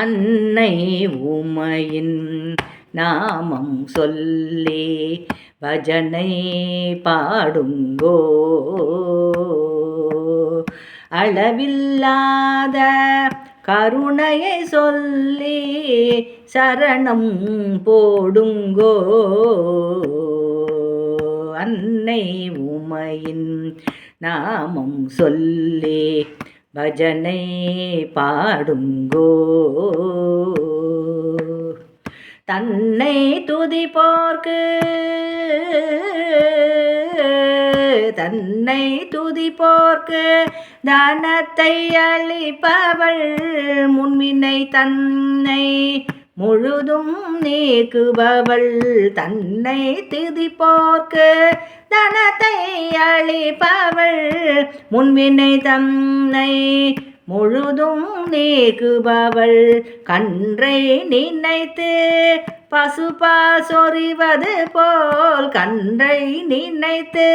அன்னை உமையின் நாமம் சொல்லி பஜனை பாடுங்கோ. அளவில்லாத கருணையை சொல்லி சரணம் போடுங்கோ. அன்னை உமையின் நாமம் சொல்லி பஜனை பாடுங்கோ. தன்னை துதிப்போர்க்கு தன்னை துதிப்போர்க்கு தானத்தை அளிப்பவள் முன்வினை தன்னை முழுதும் நீக்குபவள் தன்னை துதிப்போர்க்கு தனத்தை அழிப்பவள் முன்வினை தன்னை முழுதும் நீக்குபவள் கன்றை நினைத்து பசுபா சொறிவது போல் கன்றை நினைத்து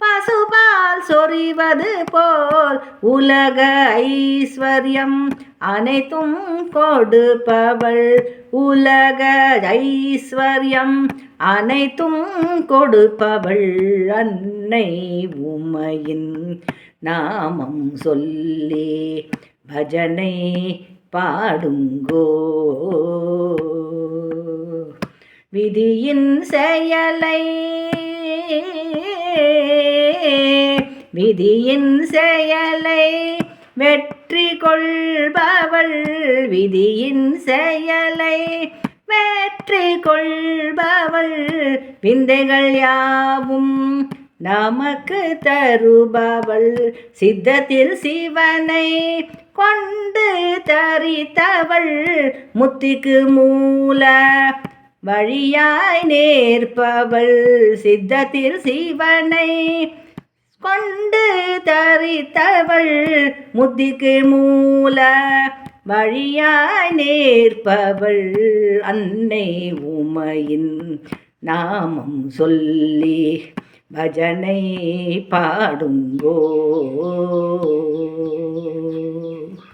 பசுபா சொறிவது போல் உலக ஐஸ்வர்யம் அனைத்தும் கொடுப்பவள். உலக ஐஸ்வர்யம் அனைத்தும் கொடுப்பவள். அன்னை உமையின் நாமம் சொல்லி பஜனை பாடுங்கோ. விதியின் செயலை விதியின் செயலை வெற்றி கொள்பவள் விதியின் செயலை வெற்றி கொள்பவள் விந்தைகள் யாவும் நமக்கு தருபவள். சித்தத்தில் சிவனை கொண்டு தரித்தவள். முத்திக்கு மூல வழியாய் நேர்பவள். சித்தத்தில் சிவனை கொண்டு தரித்தவள் முத்திக்கு மூல வழியாய் நேர்பவள் அன்னை உமையின் நாமம் சொல்லி பஜனை பாடுங்கோ.